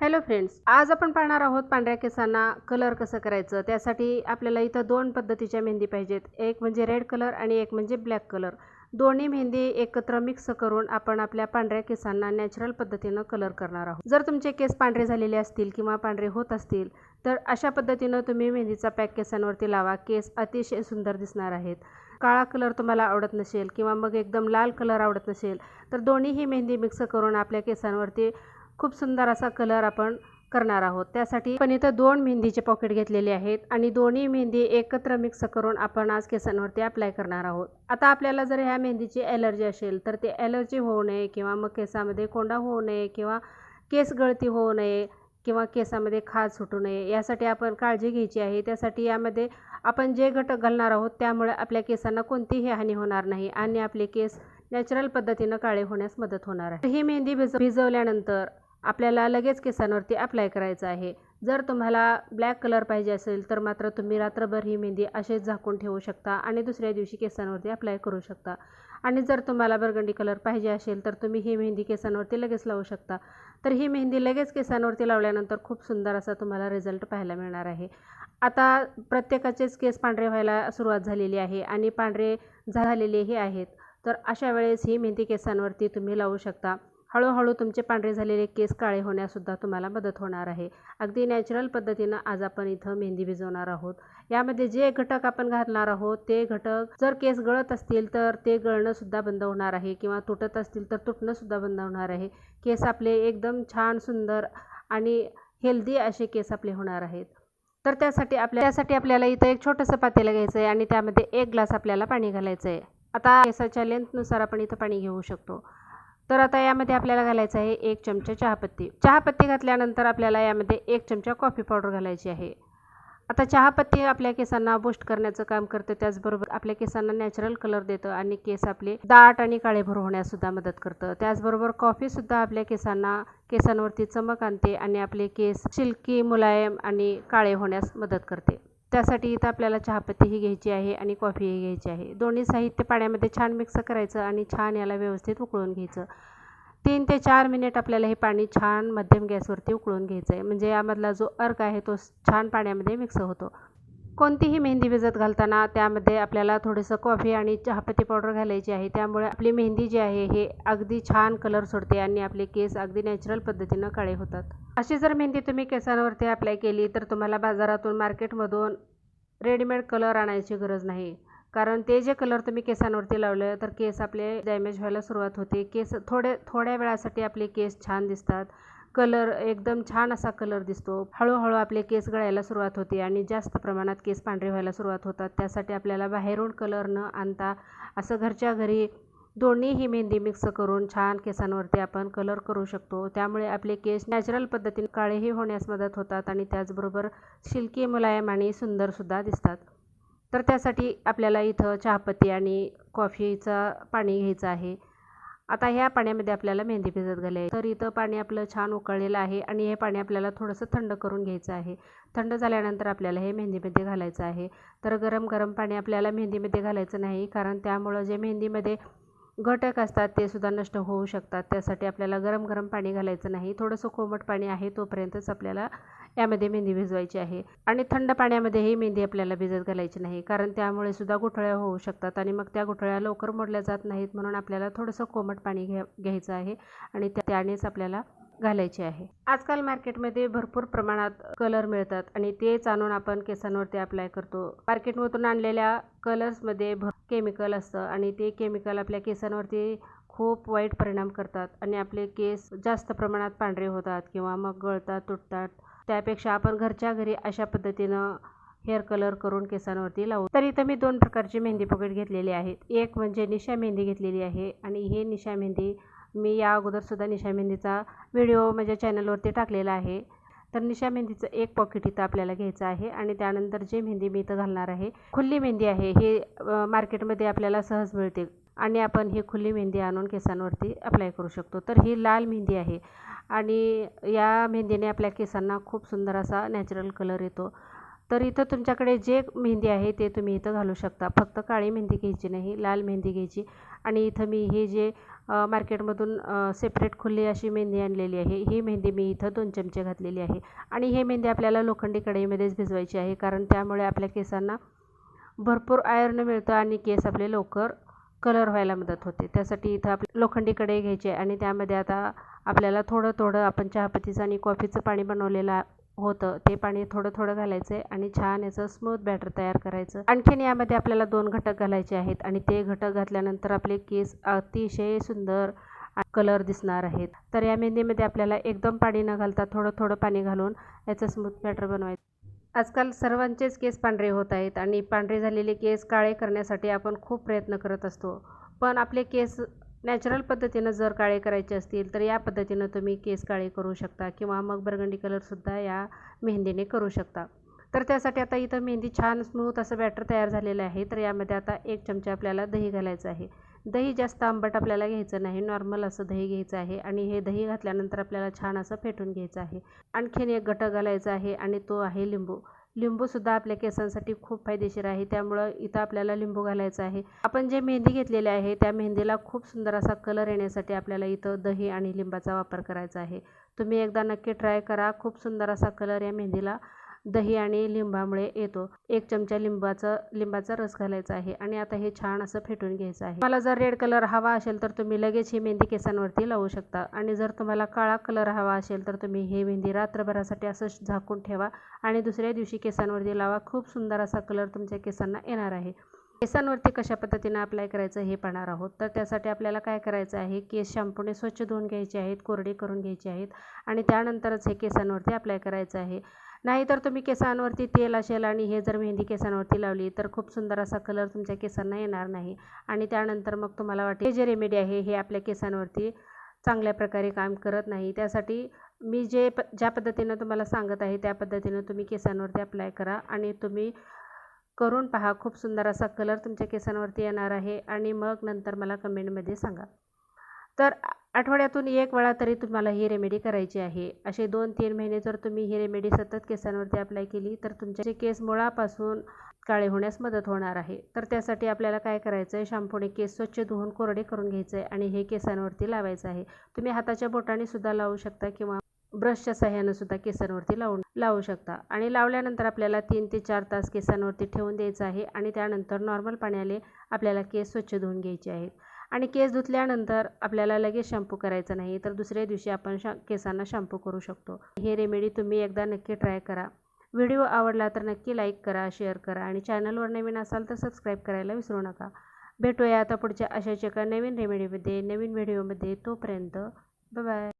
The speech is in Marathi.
हॅलो फ्रेंड्स आज आपण पाहणार आहोत पांढऱ्या केसांना कलर कसं करायचं? त्यासाठी आपल्याला इथं दोन पद्धतीच्या मेहंदी पाहिजेत. एक म्हणजे रेड कलर आणि एक म्हणजे ब्लॅक कलर दोन्ही मेहंदी एकत्र मिक्स करून आपण आपल्या पांढऱ्या केसांना नॅचरल पद्धतीनं कलर करणार आहोत. जर तुमचे केस पांढरे झालेले असतील किंवा पांढरे होत असतील तर अशा पद्धतीनं तुम्ही मेहंदीचा पॅक केसांवरती लावा. केस अतिशय सुंदर दिसणार आहेत. काळा कलर तुम्हाला आवडत नसेल किंवा मग एकदम लाल कलर आवडत नसेल तर दोन्हीही मेहंदी मिक्स करून आपल्या केसांवरती खूप सुंदर असा कलर आपण करणार आहोत. त्यासाठी आपण इथं दोन मेहंदीचे पॉकेट घेतलेले आहेत आणि दोन्ही मेहंदी एकत्र मिक्स करून आपण आज केसांवरती अप्लाय करणार आहोत. आता आपल्याला जर ह्या मेहंदीची ॲलर्जी असेल तर ते ॲलर्जी होऊ नये किंवा मग केसामध्ये कोंडा होऊ नये किंवा केस गळती होऊ नये किंवा केसामध्ये खाज सुटू नये यासाठी आपण काळजी घ्यायची आहे. त्यासाठी यामध्ये आपण जे घटक घालणार आहोत त्यामुळे आपल्या केसांना कोणतीही हानी होणार नाही आणि आपले केस नॅचरल पद्धतीनं काळे होण्यास मदत होणार आहे. ही मेहंदी भिज भिजवल्यानंतर आपल्याला लगेच केसांवरती अप्लाय करायचं आहे. जर तुम्हाला ब्लॅक कलर पाहिजे असेल तर मात्र तुम्ही रात्रभर ही मेहंदी असेच झाकून ठेवू शकता आणि दुसऱ्या दिवशी केसांवरती अप्लाय करू शकता. आणि जर तुम्हाला बरगंडी कलर पाहिजे असेल तर तुम्ही ही मेहंदी केसांवरती लगेच लावू शकता. तर ही मेहंदी लगेच केसांवरती लावल्यानंतर खूप सुंदर असा तुम्हाला रिझल्ट पाहायला मिळणार आहे. आता प्रत्येकाचेच केस पांढरे व्हायला सुरुवात झालेली आहे आणि पांढरे झालेलेही आहेत. तर अशा वेळेस ही मेहंदी केसांवरती तुम्ही लावू शकता. हळूहळू तुमचे पांढरे झालेले केस काळे होण्यासुद्धा तुम्हाला मदत होणार आहे. अगदी नॅचरल पद्धतीनं आज आपण इथं मेहंदी भिजवणार आहोत. यामध्ये जे घटक आपण घालणार आहोत ते घटक जर केस गळत असतील तर ते गळणंसुद्धा बंद होणार आहे किंवा तुटत असतील तर तुटणंसुद्धा बंद होणार आहे. केस आपले एकदम छान सुंदर आणि हेल्दी असे केस आपले होणार आहेत. तर त्यासाठी आपल्या त्यासाठी आपल्याला इथं एक छोटंसं पातेलं घ्यायचं आहे आणि त्यामध्ये एक ग्लास आपल्याला पाणी घालायचं आहे आता केसाच्या लेंथनुसार आपण इथं पाणी घेऊ शकतो. तर आता यामध्ये आपल्याला घालायचं आहे एक चमचा चहापत्ती. चहापत्ती घातल्यानंतर आपल्याला यामध्ये एक चमचा कॉफी पावडर घालायची आहे. आता चहापत्ती आपल्या केसांना बूस्ट करण्याचं काम करतं. त्याचबरोबर आपल्या केसांना नॅचरल कलर देतं आणि केस आपले दाट आणि काळेभर होण्यासुद्धा मदत करतं. त्याचबरोबर कॉफीसुद्धा आपल्या केसांना केसांवरती चमक आणते आणि आपले केस सिल्की मुलायम आणि काळे होण्यास मदत करते. त्यासाठी इथं आपल्याला चहापत्तीही घ्यायची आहे आणि कॉफीही घ्यायची आहे. दोन्ही साहित्य पाण्यामध्ये छान मिक्स करायचं आणि छान याला व्यवस्थित उकळून घ्यायचं. तीन ते चार मिनिट आपल्याला हे पाणी छान मध्यम गॅसवरती उकळून घ्यायचं आहे म्हणजे यामधला जो अर्क आहे तो छान पाण्यामध्ये मिक्स होतो. कोणतीही मेहंदी भिजत घालताना त्यामध्ये आपल्याला थोडंसं कॉफी आणि चहापत्ती पावडर घालायची आहे. त्यामुळे आपली मेहंदी जी आहे हे अगदी छान कलर सोडते आणि आपले केस अगदी नॅचरल पद्धतीनं काळे होतात. अशी जर मेहंदी तुम्ही केसांवरती अप्लाय केली तर तुम्हाला बाजारातून मार्केटमधून रेडीमेड कलर आणायची गरज नाही. कारण ते जे कलर तुम्ही केसांवरती लावलं तर केस आपले डॅमेज व्हायला सुरुवात होते. केस थोडे थोड्या वेळासाठी आपले केस छान दिसतात. कलर एकदम छान असा कलर दिसतो. हळूहळू आपले केस गळायला सुरुवात होते आणि जास्त प्रमाणात केस पांढरे व्हायला सुरुवात होतात. त्यासाठी आपल्याला बाहेरून कलर न आणता असं घरच्या घरी दोन्हीही मेहंदी मिक्स करून छान केसांवरती आपण कलर करू शकतो. त्यामुळे आपले केस नॅचरल पद्धतीने काळेही होण्यास मदत होतात आणि त्याचबरोबर शिल्की मुलायम आणि सुंदरसुद्धा दिसतात. तर त्यासाठी आपल्याला इथं चहापत्ती आणि कॉफीचं पाणी घ्यायचं आहे. आता ह्या पाण्यामध्ये आपल्याला मेहंदी भिजत घालायची. तर इथं पाणी आपलं छान उकळलेलं आहे आणि हे पाणी आपल्याला थोडंसं थंड करून घ्यायचं आहे. थंड झाल्यानंतर आपल्याला हे मेहंदीमध्ये घालायचं आहे. तर गरम गरम पाणी आपल्याला मेहंदीमध्ये घालायचं नाही कारण त्यामुळं जे मेहंदीमध्ये घटक असतात ते सुद्धा नष्ट होऊ शकतात. त्यासाठी आपल्याला गरम गरम पाणी घालायचं नाही. थोडंसं कोमट पाणी आहे तोपर्यंतच आपल्याला यामध्ये मेहंदी भिजवायची आहे. आणि थंड पाण्यामध्येही मेहंदी आपल्याला भिजत घालायची नाही. कारण त्यामुळे सुद्धा गुठळ्या होऊ शकतात आणि मग त्या गुठळ्या लवकर मोडल्या जात नाहीत म्हणून आपल्याला थोडंसं कोमट पाणी घ्या घ्यायचं आहे आणि त्यानेच आपल्याला घालायची आहे. आजकाल मार्केटमध्ये भरपूर प्रमाणात कलर मिळतात आणि तेच आणून आपण केसांवरती अप्लाय करतो. मार्केटमधून आणलेल्या कलर्समध्ये भर केमिकल असतं आणि ते केमिकल आपल्या केसांवरती खूप वाईट परिणाम करतात आणि आपले केस जास्त प्रमाणात पांढरे होतात किंवा मग गळतात तुटतात. त्यापेक्षा आपण घरच्या घरी अशा पद्धतीनं हेअर कलर करून केसांवरती लावू. तर इथं मी दोन प्रकारची मेहंदी पॉकेट घेतलेली आहेत. एक म्हणजे निशा मेहंदी घेतलेली आहे आणि हे निशा मेहंदी मी या अगोदरसुद्धा निशा मेहंदीचा व्हिडिओ माझ्या चॅनलवरती टाकलेला आहे. तर निशा मेहंदीचं एक पॉकेट इथं आपल्याला घ्यायचं आहे आणि त्यानंतर जे मेहंदी मी इथं घालणार आहे खुल्ली मेहंदी आहे हे मार्केटमध्ये आपल्याला सहज मिळते. आणि आपण ही खुल्ली मेहंदी आणून केसांवरती अप्लाय करू शकतो. तर ही लाल मेहंदी आहे आणि या मेहंदीने आपल्या केसांना खूप सुंदर असा नॅचरल कलर येतो. तर इथं तुमच्याकडे जे मेहंदी आहे ते तुम्ही इथं घालू शकता. फक्त काळी मेहंदी घ्यायची नाही लाल मेहंदी घ्यायची. आणि इथं मी हे जे मार्केटमधून सेपरेट खुल्ली अशी मेहंदी आणलेली आहे ही मेहंदी मी इथं दोन चमचे घातलेली आहे. आणि ही मेहंदी आपल्याला लोखंडी कढईमध्येच भिजवायची आहे कारण त्यामुळे आपल्या केसांना भरपूर आयर्न मिळतं आणि केस आपले लवकर कलर व्हायला मदत होते. त्यासाठी इथं आप लोखंडी कढई घ्यायची आणि त्यामध्ये आता आपल्याला थोडं थोडं आपण चहापत्तीचं आणि कॉफीचं पाणी बनवलेलं होतं. ते पाणी थोडं थोडं घालायचं आहे आणि छान याचं स्मूथ बॅटर तयार करायचं. आणखीन यामध्ये आपल्याला दोन घटक घालायचे आहेत आणि ते घटक घातल्यानंतर आपले केस अतिशय सुंदर कलर दिसणार आहेत. तर या मेहंदीमध्ये आपल्याला एकदम पाणी न घालता थोडं थोडं पाणी घालून याचं स्मूथ बॅटर बनवायचं. आजकाल सर्वांचेच केस पांढरे होत आहेत आणि पांढरे झालेले केस काळे करण्यासाठी आपण खूप प्रयत्न करत असतो. पण आपले केस नॅचरल पद्धतीनं जर काळे करायचे असतील तर या पद्धतीनं तुम्ही केस काळे करू शकता किंवा मग बर्गंडी कलरसुद्धा या मेहंदीने करू शकता. तर त्यासाठी आता इथं मेहंदी छान स्मूथ असं बॅटर तयार झालेलं आहे. तर यामध्ये आता एक चमचा आपल्याला दही घालायचं आहे. दही जास्त आंबट आपल्याला घ्यायचं नाही. नॉर्मल असं दही घ्यायचं आहे आणि हे दही घातल्यानंतर आपल्याला छान असं फेटून घ्यायचं आहे. आणखीन एक घटक घालायचा आहे आणि तो आहे लिंबू. लिंबूसुद्धा आपल्या केसांसाठी खूप फायदेशीर आहे. त्यामुळं इथं आपल्याला लिंबू घालायचं आहे. आपण जे मेहंदी घेतलेली आहे त्या मेहंदीला खूप सुंदर असा कलर येण्यासाठी आपल्याला इथं दही आणि लिंबाचा वापर करायचा आहे. तुम्ही एकदा नक्की ट्राय करा. खूप सुंदर असा कलर या मेहंदीला दही आणि लिंबामुळे येतो. एक चमचा लिंबाचा लिंबाचा रस घालायचा आहे आणि आता हे छान असं फेटून घ्यायचं आहे. मला जर रेड कलर हवा असेल तर तुम्ही लगेच ही मेहंदी केसांवरती लावू शकता आणि जर तुम्हाला काळा कलर हवा असेल तर तुम्ही हे मेहंदी रात्रभरासाठी असं झाकून ठेवा आणि दुसऱ्या दिवशी केसांवरती लावा. खूप सुंदर असा कलर तुमच्या केसांना येणार आहे. केसांवरती कशा पद्धतीनं अप्लाय करायचं हे पाहणार आहोत. तर त्यासाठी आपल्याला काय करायचं आहे? केस शॅम्पूने स्वच्छ धुवून घ्यायचे आहेत कोरडे करून घ्यायचे आहेत आणि त्यानंतरच हे केसांवरती अप्लाय करायचं आहे. नाहीतर तुम्ही केसांवरती तेल असेल आणि हे जर मेहंदी केसांवरती लावली तर खूप सुंदर असा कलर तुमच्या केसांना येणार नाही. आणि त्यानंतर मग तुम्हाला वाटेल हे जे रेमेडी आहे हे आपल्या केसांवरती चांगल्या प्रकारे काम करत नाही. त्यासाठी मी जे प ज्या पद्धतीनं तुम्हाला सांगत आहे त्या पद्धतीनं तुम्ही केसांवरती अप्लाय करा आणि तुम्ही करून पहा खूप सुंदर असा कलर तुमच्या केसांवरती येणार आहे. आणि मग नंतर मला कमेंटमध्ये सांगा. तर आठवड्यातून एक वेळा तरी तुम्हाला ही रेमेडी करायची आहे. असे दोन तीन महिने जर तुम्ही ही रेमेडी सतत केसांवरती अप्लाय केली तर तुमचे केस मुळापासून काळे होण्यास मदत होणार आहे. तर त्यासाठी आपल्याला काय करायचं आहे शॅम्पूने केस स्वच्छ धुवून कोरडे करून घ्यायचं आहे आणि हे केसांवरती लावायचं आहे. तुम्ही हाताच्या बोटाने सुद्धा लावू शकता किंवा ब्रशच्या सहाय्यानं सुद्धा केसांवरती लावून लावू शकता. आणि लावल्यानंतर आपल्याला तीन ते चार तास केसांवरती ठेवून द्यायचं आहे आणि त्यानंतर नॉर्मल पाण्याने आपल्याला केस स्वच्छ धुवून घ्यायचे आहेत. आणि केस धुतल्यानंतर आपल्याला लगेच शॅम्पू करायचा नाही तर दुसऱ्या दिवशी आपण शा केसांना शॅम्पू करू शकतो. हे रेमेडी तुम्ही एकदा नक्की ट्राय करा. व्हिडिओ आवडला तर नक्की लाईक करा शेअर करा आणि चॅनलवर नवीन असाल तर सबस्क्राईब करायला विसरू नका. भेटूया आता पुढच्या अशाच एका नवीन रेमेडीमध्ये नवीन व्हिडिओमध्ये तोपर्यंत बाय